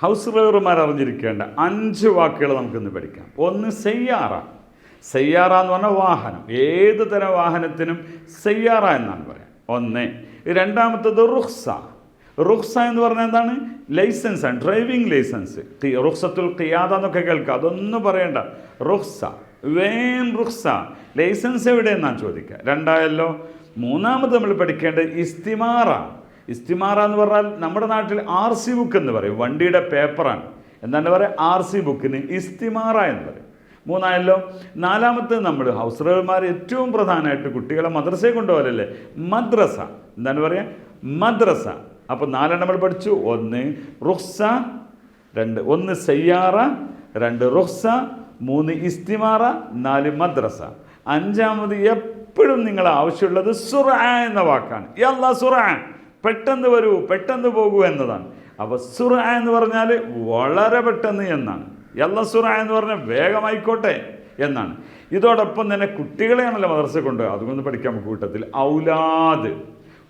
House ഡ്രൈവർമാർ അറിഞ്ഞിരിക്കേണ്ട അഞ്ച് വാക്കുകൾ നമുക്കിന്ന് പഠിക്കാം. ഒന്ന് സെയ്യാറ. സെയ്യാറ എന്ന് പറഞ്ഞാൽ വാഹനം. ഏത് തരം വാഹനത്തിനും സെയ്യാറ എന്നാണ് പറയാം. ഒന്ന്. രണ്ടാമത്തത് റുഹ്സ റുഹ്സ എന്ന് പറഞ്ഞാൽ എന്താണ്? ലൈസൻസ് ആണ്. Driving licence. റുഹ്സത്തുൽ ഖിയാദ എന്നൊക്കെ കേൾക്കുക. അതൊന്നും പറയണ്ട. റുഹ്സ വേൻ റുഹ്സ ലൈസൻസ് എവിടെയെന്നാണ് ചോദിക്കുക. രണ്ടായല്ലോ. മൂന്നാമത് നമ്മൾ പഠിക്കേണ്ടത് ഇസ്തിമാറ ഇസ്തിമാറ എന്ന് പറഞ്ഞാൽ നമ്മുടെ നാട്ടിൽ ആർ സി ബുക്ക് എന്ന് പറയും. വണ്ടിയുടെ പേപ്പറാണ് എന്താണ് പറയുക ആർ സി ബുക്കിന് ഇസ്തിമാറ എന്ന് പറയും. മൂന്നായല്ലോ നാലാമത്തെ നമ്മൾ ഹൗസ് ഡ്രൈവർമാർ ഏറ്റവും പ്രധാനമായിട്ട് കുട്ടികളെ മദ്രസയെ കൊണ്ടുപോകലല്ലേ? മദ്രസ. എന്താണ് പറയുക മദ്രസ. അപ്പോൾ നാലെണ്ണം നമ്മൾ പഠിച്ചു. ഒന്ന് റുഹ്സ രണ്ട് ഒന്ന് സയ്യാറ. രണ്ട് റുഹ്സ മൂന്ന് ഇസ്തിമാറ. നാല് മദ്രസ. അഞ്ചാമത് എപ്പോഴും നിങ്ങൾ ആവശ്യമുള്ളത് സുറ എന്ന വാക്കാണ്. എല്ലാ സുറ പെട്ടെന്ന് വരൂ പെട്ടെന്ന് പോകൂ എന്നതാണ്. അപ്പോൾ സുറ എന്ന് പറഞ്ഞാൽ വളരെ പെട്ടെന്ന് എന്നാണ്. യല്ല സുറ എന്ന് പറഞ്ഞാൽ വേഗമായിക്കോട്ടെ എന്നാണ്. ഇതോടൊപ്പം തന്നെ കുട്ടികളെയാണല്ലോ മദ്രസ കൊണ്ട് അതുകൊണ്ട് നമുക്ക് കൂട്ടത്തിൽ. ഔലാദ്.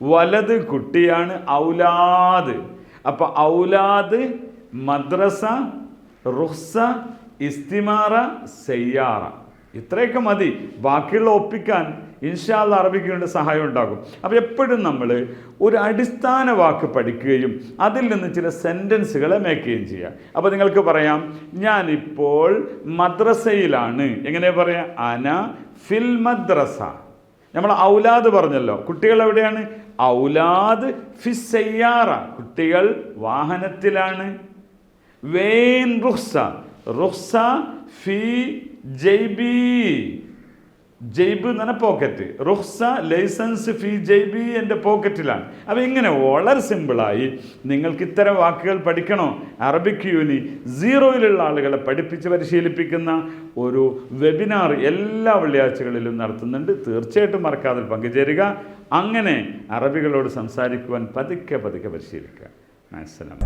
വലത് കുട്ടിയാണ് ഔലാദ്. അപ്പോൾ ഔലാദ് മദ്രസ റുഹ്സ ഇസ്തിമാറ സെയ്യാറ. ഇത്രയൊക്കെ മതി. ബാക്കിയുള്ള ഒപ്പിക്കാൻ ഇൻഷാല്ല അറബിക്ക് വേണ്ടി സഹായം ഉണ്ടാകും. അപ്പോൾ എപ്പോഴും നമ്മൾ ഒരു അടിസ്ഥാന വാക്ക് പഠിക്കുകയും അതിൽ നിന്ന് ചില സെന്റൻസുകളെ മേക്കുകയും ചെയ്യുക. അപ്പോൾ നിങ്ങൾക്ക് പറയാം ഞാനിപ്പോൾ മദ്രസയിലാണ്. എങ്ങനെ പറയാം? അന ഫിൽ മദ്രസ. നമ്മൾ ഔലാദ് പറഞ്ഞല്ലോ കുട്ടികൾ എവിടെയാണ്? ഔലാദ് ഫിസയ്യാറ കുട്ടികൾ വാഹനത്തിലാണ്. വേൻ റുഹ്സ. റുഹ്സ ഫി ജൈബി ജൈബ് എന്ന് പറഞ്ഞാൽ പോക്കറ്റ് റുഹ്സ ലൈസൻസ് ഫീ ജെയ്ബി എന്റെ പോക്കറ്റിലാണ് അപ്പോൾ ഇങ്ങനെ വളരെ സിമ്പിളായി നിങ്ങൾക്ക് ഇത്തരം വാക്കുകൾ പഠിക്കണോ? അറബിക് യൂനി സീറോയിലുള്ള ആളുകളെ പഠിപ്പിച്ച് പരിശീലിപ്പിക്കുന്ന ഒരു വെബിനാർ എല്ലാ വെള്ളിയാഴ്ചകളിലും നടത്തുന്നുണ്ട്. തീർച്ചയായിട്ടും മറക്കാതെ പങ്കുചേരുക അങ്ങനെ അറബികളോട് സംസാരിക്കുവാൻ പതുക്കെ പതുക്കെ പരിശീലിക്കുക. അസ്സലാം